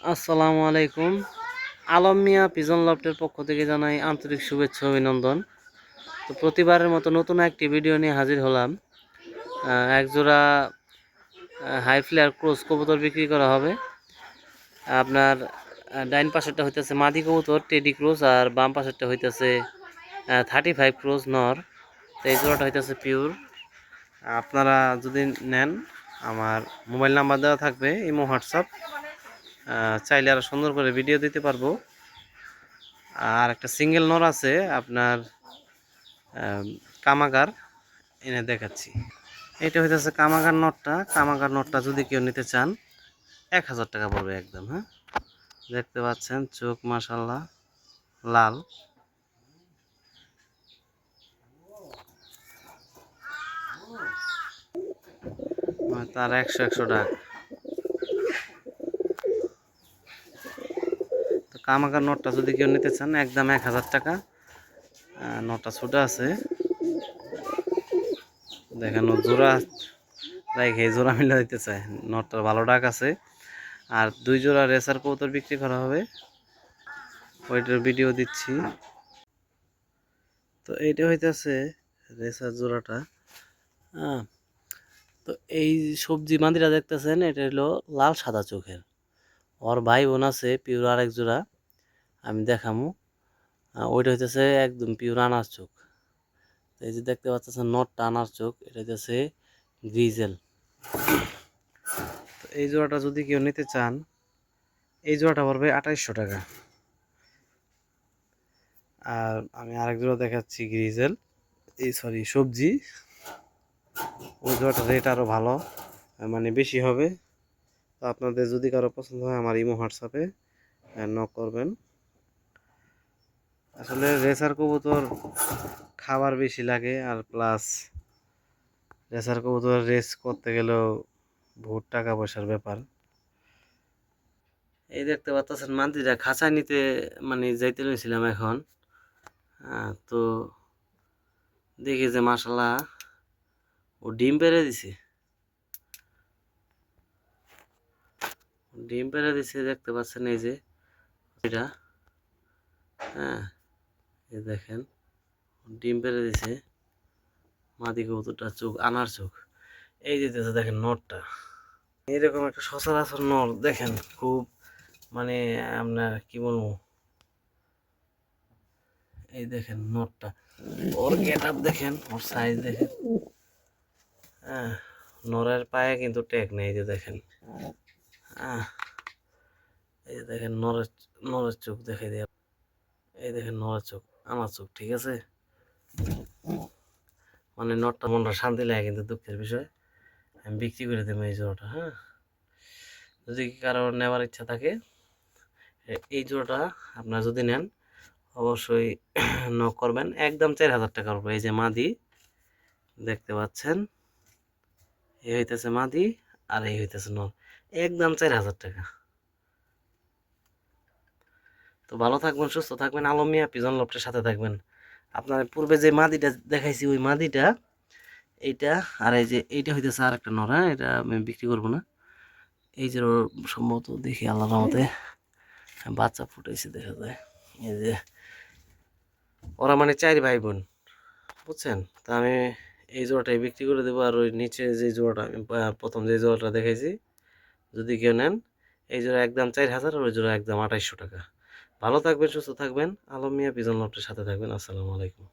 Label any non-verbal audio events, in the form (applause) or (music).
আসসালামু আলাইকুম। আলম মিয়া পিজন লফটের পক্ষ থেকে জানাই আন্তরিক শুভেচ্ছা অভিনন্দন। তো প্রতিবারের মতো নতুন একটি ভিডিও নিয়ে হাজির হলাম। আহ, এক জোড়া হাই ফ্লেয়ার ক্রোস কবুতর বিক্রি করা হবে। আপনার ডাইন পাশেরটা হইতেছে মাদি কবুতর টেডি ক্রোস আর বাম পাশেরটা হইতেছে থার্টি ফাইভ ক্রোস নর। তো এই জোড়াটা হইতেছে পিওর আপনারা যদি নেন আমার মোবাইল নাম্বার দেওয়া থাকবে ইমো হোয়াটসঅ্যাপ। চাইলে আরও সুন্দর করে ভিডিও দিতে পারব। আর একটা সিঙ্গেল নর আছে আপনার কামাগার। এনে দেখাচ্ছি। এটা হইতেছে কামাগার নটটা কামাগার নটটা যদি কেউ নিতে চান, এক হাজার টাকা পড়বে একদম হ্যাঁ? দেখতে পাচ্ছেন, চোখ মাসাল্লাহ লাল। আর তার একশো একশো টাকা। কামাকার নোটটা যদি কেউ নিতে চান, একদম এক হাজার টাকা। নোটটা ছোটো আছে। দেখেন জোড়া রাইখে জোড়া মিলা দিতে চায়। নোটটার ভালো ডাক আছে। আর দুই জোড়া রেসার কৌতর বিক্রি করা হবে। ওইটার ভিডিও দিচ্ছি। তো এইটা হইতেছে রেসার জোড়াটা। হ্যাঁ তো এই সবজি মান্দিরা দেখতেছেন, এটা হলো লাল সাদা চোখের। ওর ভাই বোন আছে, পিওর আরেক জোড়া। আমি দেখামু। ওইটা হইতেছে একদম পিওর আনার চোখ। এই যে দেখতে পাচ্ছেন নটটা আনার চোখ, এটা হইতেছে গ্রিজেল তো এই জোড়াটা যদি কেউ নিতে চান, এই জোড়াটা পড়বে আঠাইশশো টাকা। আর আমি আরেক জোড়া দেখাচ্ছি গ্রিজেল এই সরি সবজি। ওই জোড়াটা রেট আরও ভালো মানে বেশি হবে। তো আপনাদের যদি কারও পছন্দ হয় আমার ইমো হোয়াটসঅ্যাপে নক করবেন। আসলে রেসার কবুতর খাবার বেশি লাগে, আর প্লাস রেসার কবুতর রেস করতে গেলেও বহুত টাকা পয়সার ব্যাপার। এই দেখতে পাচ্ছেন মান্দিরা খাঁচা নিতে মানে যাইতে রয়েছিলাম এখন। তো দেখি যে মাসাল্লাহ ও ডিম পেরে দিছে। ডিম পেরে দিছে, দেখতে পাচ্ছেন এই যে এটা হ্যাঁ। এই দেখেন ডিম পেরে দিছে। মাদি কবুতরটা চোখ আনার চোখ। এই যে দেখেন নটটা। এরকম একটা সচরাচর নর দেখেন খুব মানে আপনার কি বলব? এই দেখেন নটটা। ওর গেট আপ দেখেন ওর সাইজ দেখেন। হ্যাঁ নরের পায়ে কিন্তু টেক নেই যে দেখেন। আহ, এই দেখেন নরের নরের চোখ দেখে দিয়ে। এই দেখেন নরের চোখ। আমার চোখ, ঠিক আছে? মানে নটটা মনটা শান্তি লাগে কিন্তু দুঃখের বিষয়। আমি বিক্রি করে দেবো এই জোড়াটা হ্যাঁ? যদি কারও নেওয়ার ইচ্ছা থাকে এই জোড়াটা আপনারা যদি নেন, অবশ্যই (clears throat) নক করবেন। একদম চার হাজার টাকা পড়বে এই যে মাদি, দেখতে পাচ্ছেন? এই হইতেছে মাদি আর এই হইতেছে নর একদম চার হাজার টাকা। তো ভালো থাকবেন, সুস্থ থাকবেন। আলমিয়া পিজন লপটের সাথে থাকবেন। আপনার পূর্বে যে মাদিটা দেখাইছি, ওই মাদিটা, এইটা, আর এই যে এইটা হইতেছে আর একটা নর হ্যাঁ? এটা আমি বিক্রি করব না। এই যে সম্ভবত দেখি আল্লাহর মতে বাচ্চা ফুটাইছে, দেখা যায়। এই যে ওরা মানে চার ভাই বোন বুঝছেন? তা আমি এই জোড়াটাই বিক্রি করে দেবো, আর ওই নিচে যে জোড়াটা, আমি প্রথম যে জোড়াটা দেখাইছি, যদি কেউ নেন, এই জোড়া একদম চার হাজার, আর ওই জোড়া একদম আঠাইশশো টাকা। ভালো থাকবেন সুস্থ থাকবেন। আলম মিয়া পিজন লফটের সাথে থাকবেন। আসসালামু আলাইকুম।